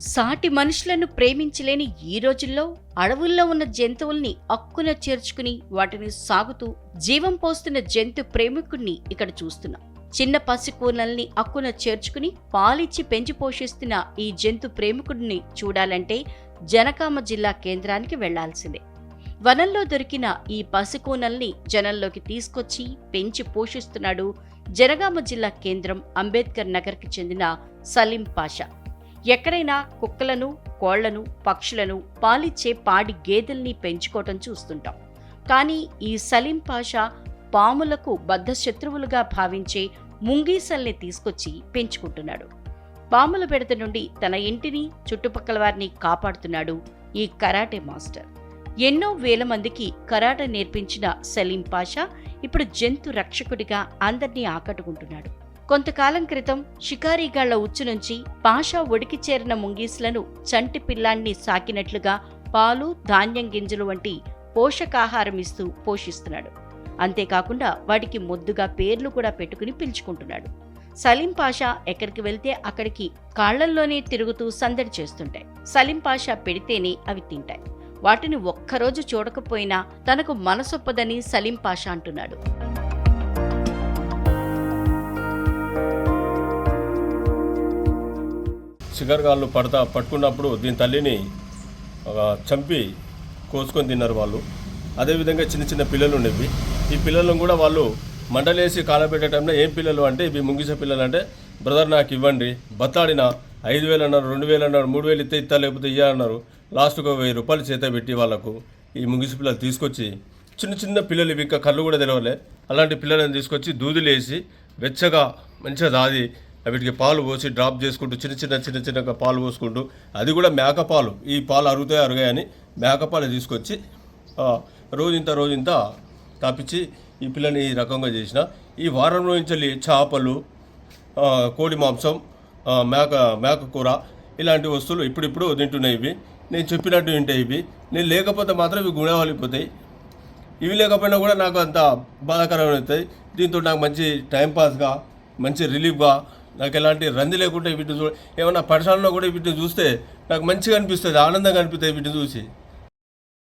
సాటి మనుషులను ప్రేమించలేని ఈ రోజుల్లో అడవుల్లో ఉన్న జంతువుల్ని అక్కున చేర్చుకుని వాటిని సాగుతూ జీవం పోస్తున్న జంతు ప్రేమికుణ్ణి ఇక్కడ చూస్తున్నాం. చిన్న పసికూనల్ని అక్కున చేర్చుకుని పాలిచ్చి పెంచి పోషిస్తున్న ఈ జంతు ప్రేమికుడిని చూడాలంటే జనకామ జిల్లా కేంద్రానికి వెళ్ళాల్సిందే. వనంలో దొరికిన ఈ పసికూనల్ని జనంలోకి తీసుకొచ్చి పెంచి పోషిస్తున్నాడు జనగామ జిల్లా కేంద్రం అంబేద్కర్ నగర్కి చెందిన సలీం పాషా. ఎక్కడైనా కుక్కలను కోళ్ళను పక్షులను పాలిచ్చే పాడి గేదెల్ని పెంచుకోవటం చూస్తుంటాం. కానీ ఈ సలీం పాషా పాములకు బద్ధశత్రువులుగా భావించే ముంగీసల్ని తీసుకొచ్చి పెంచుకుంటున్నాడు. పాముల బెడత నుండి తన ఇంటిని చుట్టుపక్కల వారిని కాపాడుతున్నాడు ఈ కరాటే మాస్టర్. ఎన్నో వేల మందికి కరాటే నేర్పించిన సలీం పాషా ఇప్పుడు జంతు రక్షకుడిగా అందరినీ ఆకట్టుకుంటున్నాడు. కొంతకాలం క్రితం షికారీగాళ్ళ ఉచ్చు నుంచి పాషా ఒడికి చేరిన ముంగీసులను చంటి పిల్లాన్ని సాకినట్లుగా పాలు ధాన్యం గింజలు వంటి పోషకాహారం ఇస్తూ పోషిస్తున్నాడు. అంతేకాకుండా వాటికి ముద్దుగా పేర్లు కూడా పెట్టుకుని పిలుచుకుంటున్నాడు. సలీం పాషా ఎక్కడికి వెళ్తే అక్కడికి కాళ్ళల్లోనే తిరుగుతూ సందడి చేస్తుంటాయి. సలీం పాషా పెడితేనే అవి తింటాయి. వాటిని ఒక్కరోజు చూడకపోయినా తనకు మనసొప్పదని సలీం పాషా అంటున్నాడు. చిగరగాళ్ళు పడతా పట్టుకున్నప్పుడు దీని తల్లిని చంపి కోసుకొని తిన్నారు వాళ్ళు. అదేవిధంగా చిన్న చిన్న పిల్లలు ఉండేవి. ఈ పిల్లలను కూడా వాళ్ళు మండలేసి కాలపెట్టే టైంలో ఏం పిల్లలు అంటే ఇవి ముంగిసే పిల్లలు అంటే బ్రదర్ నాకు ఇవ్వండి బత్తాడిన ఐదు వేలు అన్నారు రెండు వేలు అన్నారు మూడు వేలు ఇస్తే ఇస్తా లేకపోతే ఇయ్యాలన్నారు అన్నారు లాస్ట్కి ఒక వెయ్యి రూపాయలు చేత పెట్టి వాళ్ళకు ఈ ముంగిసి పిల్లలు తీసుకొచ్చి చిన్న చిన్న పిల్లలు ఇవి ఇంకా కళ్ళు కూడా తెలవలే. అలాంటి పిల్లలను తీసుకొచ్చి దూదులేసి వెచ్చగా మంచిగా దాది వీటికి పాలు పోసి డ్రాప్ చేసుకుంటూ చిన్న చిన్న చిన్న చిన్నగా పాలు పోసుకుంటూ అది కూడా మేకపాలు ఈ పాలు అరుగుతాయి అరుగాయని మేకపాలు తీసుకొచ్చి ఆ, రోజంత తప్పించి తాపించి ఈ పిల్లని ఈ రకంగా చేసిన. ఈ వారం నుంచి చేపలు కోడి మాంసం మేక మేక కూర ఇలాంటి వస్తువులు ఇప్పుడిప్పుడు తింటున్నాయి ఇవి. నేను చెప్పినట్టు వింటాయి ఇవి. నేను లేకపోతే మాత్రం ఇవి గుణవాలిపోతాయి ఇవి లేకపోయినా కూడా నాకు అంత బాధాకరమైన అవుతాయి దీంతో నాకు మంచి టైంపాస్గా మంచి రిలీఫ్గా నాకు ఎలాంటి రంది లేకుండా వీటిని చూ ఏమన్నా పడసాలలో కూడా వీటిని చూస్తే నాకు మంచిగా అనిపిస్తుంది ఆనందంగా అనిపిస్తుంది వీటిని చూసి.